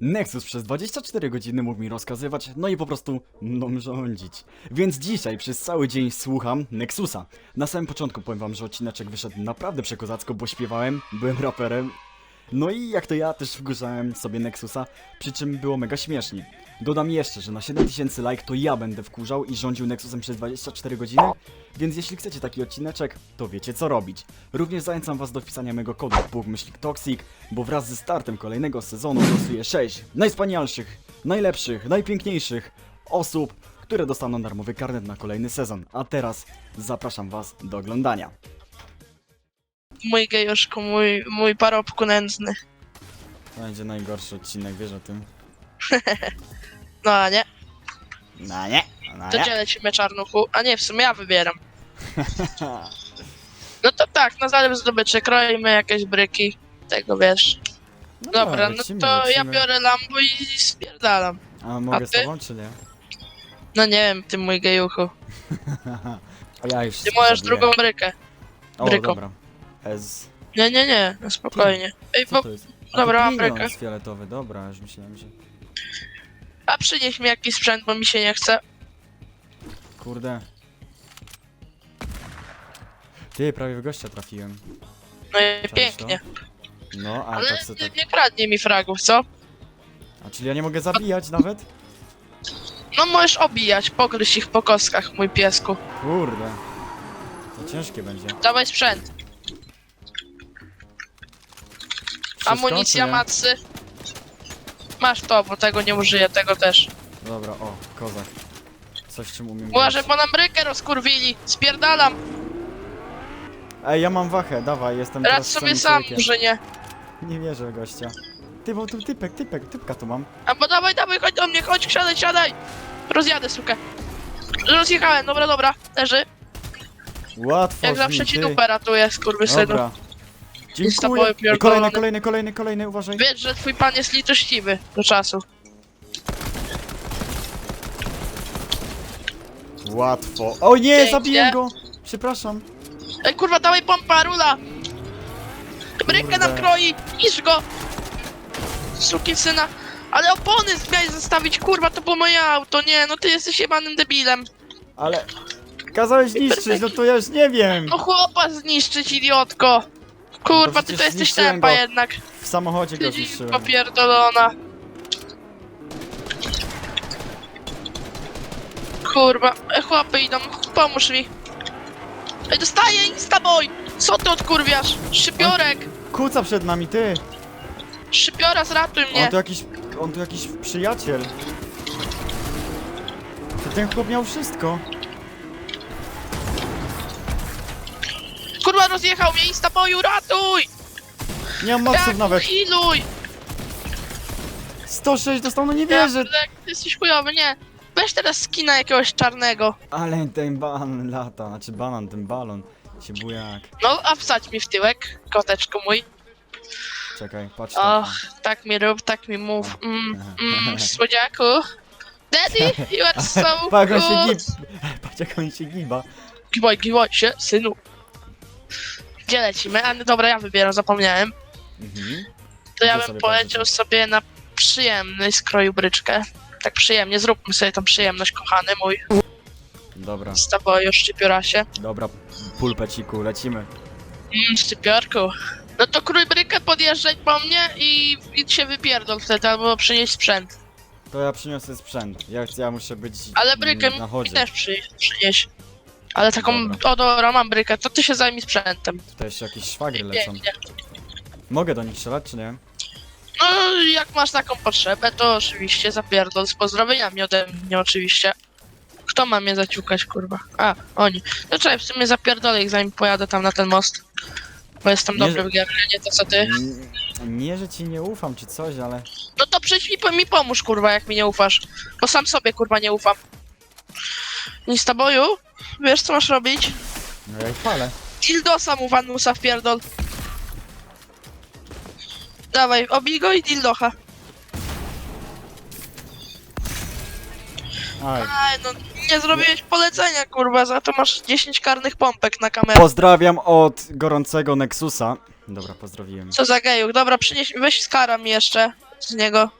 Nexus przez 24 godziny mógł mi rozkazywać, no i po prostu mną rządzić. Więc dzisiaj przez cały dzień słucham Nexusa. Na samym początku powiem wam, że odcineczek wyszedł naprawdę przekozacko, bo śpiewałem, byłem raperem. No i jak to ja też wkurzałem sobie Nexusa, przy czym było mega śmiesznie. Dodam jeszcze, że na 7000 like to ja będę wkurzał i rządził Nexusem przez 24 godziny, więc jeśli chcecie taki odcineczek, to wiecie co robić. Również zachęcam was do wpisania mego kodu PUG-TOXIC, bo wraz ze startem kolejnego sezonu losuję 6 najwspanialszych, najlepszych, najpiękniejszych osób, które dostaną darmowy karnet na kolejny sezon. A teraz zapraszam was do oglądania. Mój gejuszku, mój, mój parobku nędzny. To będzie najgorszy odcinek, wiesz o tym? No a nie, No nie, no to nie. gdzie lecimy czarnuchu? A nie, w sumie ja wybieram. No to tak, na zalew zdobyczy, kroimy jakieś bryki. Tego wiesz. No Dobra, no lecimy, to ja lecimy. biorę Lambo i spierdalam. A mogę z ty? tobą, czy nie? No nie wiem, ty mój gejuchu. Ja już Ty możesz zabiję. drugą brykę. O, bryką. dobra. Ez... Nie, nie, nie, no spokojnie. Ej, Co bo, to jest? A dobra, to mam pinion brykę. jest fioletowy, dobra, już myślałem, że... a przynieś mi jakiś sprzęt, bo mi się nie chce. Kurde. Ty, prawie w gościa trafiłem. No i pięknie. No, a Ale tak se nie, tak... nie kradnij mi fragów, co? A czyli ja nie mogę zabijać nawet? No możesz obijać, pogryź ich po kostkach, mój piesku. Kurde. To ciężkie będzie. Dawaj sprzęt. Wszystko, Amunicja, czy nie? macy. Masz to, bo tego nie użyję, tego też. Dobra, o, kozak. Coś czym umiem Uważaj, grać. bo nam brykę rozkurwili. Spierdalam. Ej, ja mam wachę, dawaj, jestem Radź teraz sobie sam, człowiekiem. że nie. Nie wierzę gościa. Ty, bo tu typek, typek, typka tu mam. A bo dawaj, dawaj, chodź do mnie, chodź, siadaj, siadaj. Rozjadę, sukę. Rozjechałem, dobra, dobra. Leży. Łatwo Jak zawsze ci dupę ratuję, skurwysynu. Dobra. Dziękuję. Ej. Kolejny, kolejny, kolejny, kolejny, uważaj. Wiesz, że twój pan jest litościwy do czasu. Łatwo. O nie, Pięknie. zabiję go! Przepraszam. Ej, kurwa, dawaj pompa, rula. Brykę nam kroi, niż go. Suki syna. Ale opony miałeś zostawić, kurwa, to było moje auto. Nie, no ty jesteś jebanym debilem. Ale... Kazałeś niszczyć, no to ja już nie wiem. No chłopa zniszczyć, idiotko. Kurwa, ty przecież to jesteś zniszczyłem tempa go. jednak. W samochodzie go zniszczyłem. popierdolona. Kurwa, e, chłopy idą, pomóż mi. Ej, dostaję instaboy! Co ty odkurwiasz? Szczypiorek! Kuca przed nami, ty. Szczypiora, zratuj mnie! On tu jakiś... On tu jakiś przyjaciel. To ten chłop miał wszystko. Kurwa, rozjechał mnie instaboyu, ratuj! Nie mam maksów nawet. Iluj! 106 dostał, no nie Ja, wierzę. ty jesteś chujowy, nie. Weź teraz skina jakiegoś czarnego. Ale ten banan lata, znaczy banan, ten balon. Się bujak. No, a wsadź mi w tyłek, koteczku mój. Czekaj, patrz Och, tam. tak mi rób, tak mi mów. Mm, mm, słodziaku. Daddy, you are so Patrz jak on się good. gib... Patrz jak on się giba. Giwaj, giwaj się, synu. Gdzie lecimy? A no dobra, ja wybieram, zapomniałem. Mhm. To ja bym poleciał sobie na przyjemny skroju bryczkę. Tak przyjemnie, zróbmy sobie tą przyjemność, kochany mój. Dobra, Z tobą szczypiorasie. dobra, pulpeciku, lecimy. Mmm, szczypiorku. No to krój brykę, podjeżdżaj po mnie i, i się wypierdol wtedy, albo przynieść sprzęt. To ja przyniosę sprzęt. Ja, ja muszę być Ale mm, brykę na mi chodzie. też przy, przynieś. Ale taką, Dobra. o dobra, mam brykę, to ty się zajmij sprzętem. Tutaj jeszcze jakieś szwagry lecą. Pięknie. Mogę do nich strzelać, czy nie? No, jak masz taką potrzebę, to oczywiście zapierdol z pozdrowieniami ode mnie, oczywiście. Kto ma mnie zaciukać, kurwa? A, oni. No czekaj, w sumie zapierdolę ich, zanim pojadę tam na ten most. Bo jestem Nie, dobry że- w gierkę, nie to co ty. Mm, Nie, że ci nie ufam, czy coś, ale... No to przyjdź mi, mi pomóż, kurwa, jak mi nie ufasz. Bo sam sobie, kurwa, nie ufam. Nic boju? Wiesz, co masz robić? No ja ich palę. Dildosa mu Vanusa wpierdol. Dawaj, obij go i dildocha. Aj. Aj, no nie zrobiłeś polecenia, kurwa, za to masz 10 karnych pompek na kamerę. Pozdrawiam od gorącego Nexusa. Dobra, pozdrowiłem. Co za gejuk, dobra, przynieś, weź skara mi jeszcze z niego.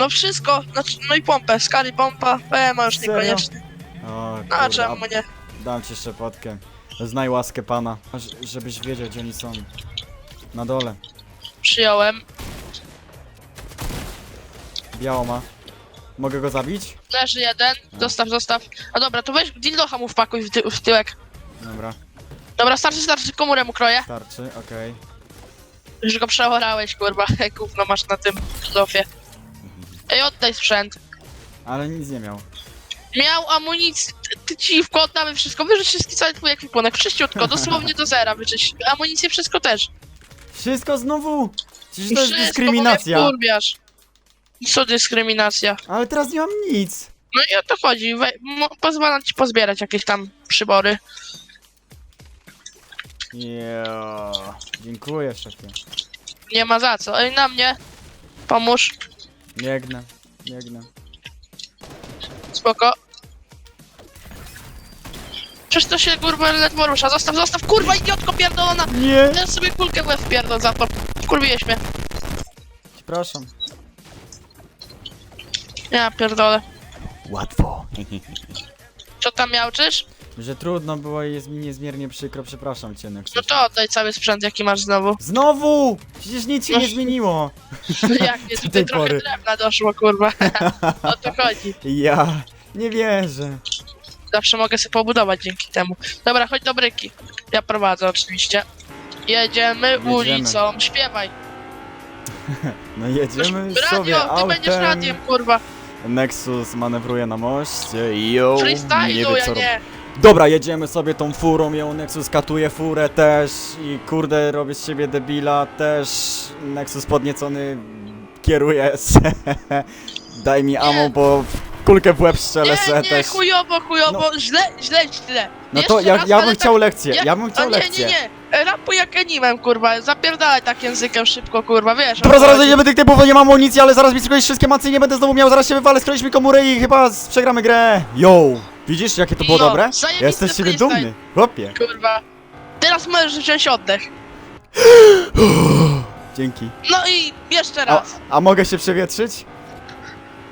No wszystko, znaczy, no i pompę, skali pompa, PMA już Serio? niekoniecznie. O, No a kurde, czemu nie? Dam ci szczepotkę. Znaj łaskę pana. Ż- Żebyś wiedział, gdzie oni są. Na dole. Przyjąłem. Biało ma. Mogę go zabić? Leży jeden, zostaw, zostaw. A dobra, to weź dildocha mu wpakuj w, ty w tyłek. Dobra, Dobra, starczy, starczy, komórę mu kroję. starczy, okej. Już go przeorałeś, kurwa, gówno masz na tym dofie. Ej, oddaj sprzęt. Ale nic nie miał. Miał amunicję, ty- ty ciwko, oddamy wszystko, wyrzuć wszystki cały twój ekwipunek, wszyściutko, dosłownie do zera wyczyść. Amunicję, wszystko też. Wszystko znowu! Przecież to jest Wszystko, dyskryminacja. bo mnie wkurwiasz. Co dyskryminacja? Ale teraz nie mam nic. No i o to chodzi, we, mo, pozwalam ci pozbierać jakieś tam przybory. Jo. Dziękuję, szefie. Nie ma za co. Ej, na mnie. Pomóż. Biegnę, biegnę. Spoko. Przecież to się kurwa ledwo rusza. Zostaw, zostaw, kurwa idiotko pierdolona! Nie! Teraz sobie kulkę w łeb wpierdol za to. Wkurwiłeś mnie. Przepraszam. Ja pierdolę. Łatwo. Co tam miałczysz? Że trudno było i jest mi niezmiernie przykro, przepraszam cię, Nexus. No to oddaj cały sprzęt jaki masz znowu. Znowu! Przecież nic się No. nie zmieniło. Jak nie, tej tutaj trochę pory. drewna doszło, kurwa. o to chodzi. Ja nie wierzę. Zawsze mogę sobie pobudować dzięki temu. Dobra, chodź do bryki. Ja prowadzę oczywiście. Jedziemy, ulicą. Śpiewaj. No jedziemy Radio, sobie ty autem. będziesz radiem, kurwa. Nexus manewruje na moście. Yo, nie Freestylu, wie ja co robi. nie. Dobra, jedziemy sobie tą furą, ją Nexus katuje furę też i kurde robię z siebie debila też. Nexus podniecony kieruje se. Daj mi ammo, bo w kulkę w łeb strzelę se Nie, nie, też. chujowo, chujowo, źle, źle, źle. No Jeszcze to ja, raz, ja ale bym tak- chciał lekcję, ja- bym A chciał nie, lekcję. nie, nie. Rapuj jak animem, kurwa. Zapierdalaj tak językiem szybko, kurwa, wiesz. o Dobra, co zaraz chodzi. jedziemy tych typów, bo nie mam amunicji, ale zaraz mi skroisz wszystkie macy i nie będę znowu miał, zaraz się wywalę, skroisz mi komórę i chyba z- przegramy grę. Yo! Widzisz, jakie to było No, dobre? zajebisty Ja jestem z ciebie freestyle. dumny, chłopie. Kurwa. Teraz możesz wziąć oddech. Dzięki. No i jeszcze A, raz. a mogę się przewietrzyć?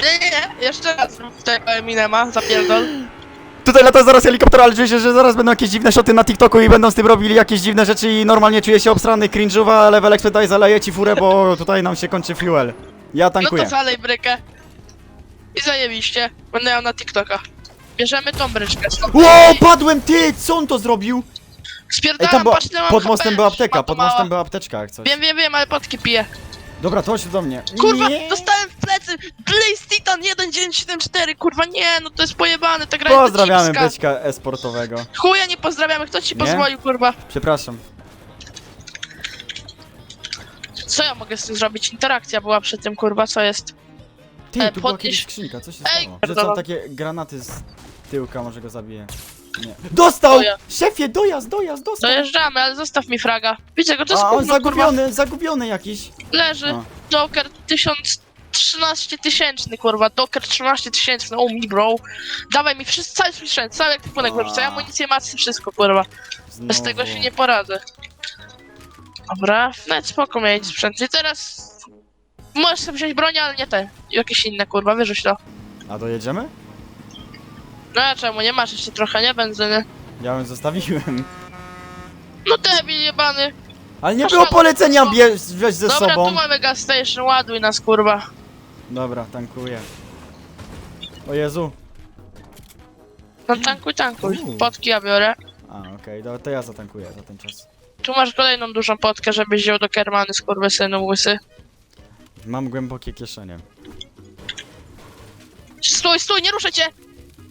Nie, nie, nie, jeszcze raz zrób tego Eminema, zapierdol. Tutaj lata zaraz helikopter, ale czuję się, że zaraz będą jakieś dziwne szoty na TikToku i będą z tym robili jakieś dziwne rzeczy i normalnie czuję się obstrany, cringe'owa, ale level expert zaleje ci furę, bo tutaj nam się kończy fuel. Ja No tankuję. to zalej brykę. I zajebiście. Będę miał na TikToka. Bierzemy tą bryczkę. stąd. Ło, padłem, ty! Co on to zrobił? Ej, Spierdalam, tam była, patrz, ile mam pod HP. mostem była apteka, pod mała. mostem była apteczka jak coś. Wiem, wiem, wiem, ale potki piję. Dobra, to chodź do mnie. Kurwa, Nie. dostałem! Blaze Titan 1974, kurwa, nie, no to jest pojebane, ta gra jest Pozdrawiamy dociska. beczka esportowego. Chuja nie pozdrawiamy, kto ci Nie? pozwolił, kurwa? Przepraszam. Co ja mogę z tym zrobić? Interakcja była przy tym, kurwa, co jest? Ty, E, tu była podnieś- kiedyś skrzynka, co się Ej, stało? Że są pierdolę. takie granaty z tyłka, może go zabiję. Nie. Dostał! Doja. Szefie, dojazd, dojazd, dostał! Dojeżdżamy, ale zostaw mi fraga. Widzę go, to jest A on gówno, kurwa. zagubiony, zagubiony jakiś. Leży. A. Joker 1013 tysięczny, kurwa. Doker 13 tysięczny, oh mi bro. Dawaj mi wszystko, cały sprzęt, cały ekwipunek A. wyrzucaj, amunicję, macy, wszystko, kurwa. Bez Znowu. tego się nie poradzę. Dobra, nawet spoko mieć sprzęt. I teraz... Możesz sobie wziąć broń, ale nie te. Jakieś inne, kurwa, wyrzuć to. A dojedziemy? No a czemu, nie masz jeszcze trochę, nie? Benzyny. Ja ją zostawiłem. No debil jebany. Ale nie Masz było mało polecenia bierz, weź ze Dobra, sobą. tu mamy gas station, ładuj nas, kurwa. Dobra, tankuję. O Jezu. No tankuj, tankuj. Uuu. Potki ja biorę. A, okej, to, to ja zatankuję za ten czas. Tu masz kolejną dużą potkę, żebyś wziął do Kermany, skurwysynu łysy. Mam głębokie kieszenie. Stój, stój, nie ruszę cię!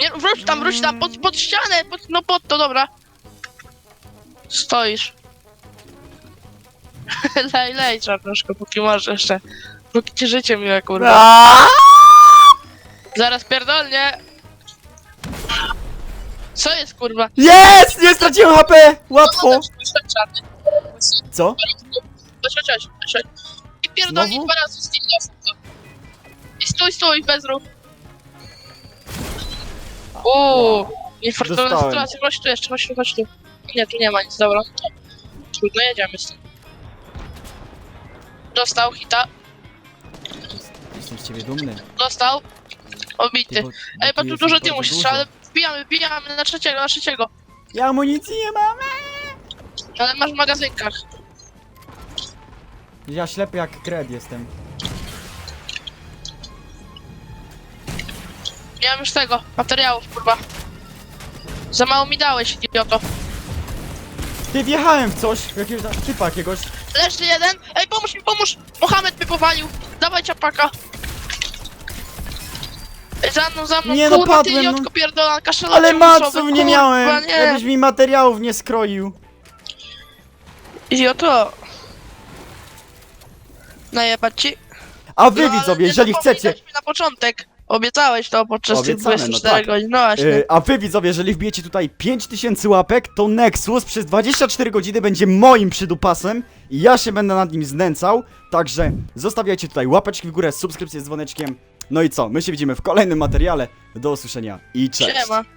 Nie, wróć tam, wróć tam, pod, pod ścianę, pod, no pod to, dobra. Stoisz. lej, lej, czarnuszko, póki możesz jeszcze. Póki ci życie miłe, kurwa. Zaraz pierdolnie. Co jest, kurwa? Jest! Nie straciłem HP! Łatwo! Co? Chodź, chodź, chodź, chodź, chodź. I pierdolnie Znowu? dwa razy z tym nosem. I stój, stój, bez ruch. Uuu, niefortunna Dostałem. sytuacja. Chodź tu jeszcze, chodź tu, chodź tu. Nie, tu nie ma nic, dobra. Trudno, jedziemy z tym. Dostał hita. Jestem z ciebie dumny. Dostał. Obity. bo- Ej, bo tu jest dużo bardzo dymu się dużo. strzela, wbijamy, wbijamy na trzeciego, na trzeciego. Ja amunicji nie mam! Ale masz w magazynkach. Ja ślepy jak kred jestem. Nie mam już tego, materiałów, kurwa. Za mało mi dałeś, idioto. Ty wjechałem w coś, w jakiegoś typa jakiegoś. Leży jeden. Ej, pomóż mi, pomóż! Mohamed mnie powalił. Dawaj ciapaka. Za mną, za mną, Nie, no kurwa, ty padłem, no. idiotko pierdolona, kaszela Ale maców nie kurwa, miałem! Jakbyś mi materiałów nie skroił. Idioto. Najebać ci. A wy No, ale widzowie, nie jeżeli chcecie. mi na początek. Obiecałeś to podczas tych Obiecane, no 24 tak. godzin. No właśnie. A wy widzowie, jeżeli wbijecie tutaj 5000 łapek, to Nexus przez 24 godziny będzie moim przydupasem i ja się będę nad nim znęcał. Także zostawiajcie tutaj łapeczki w górę, subskrypcję z dzwoneczkiem. No i co? My się widzimy w kolejnym materiale. Do usłyszenia i cześć. Siema.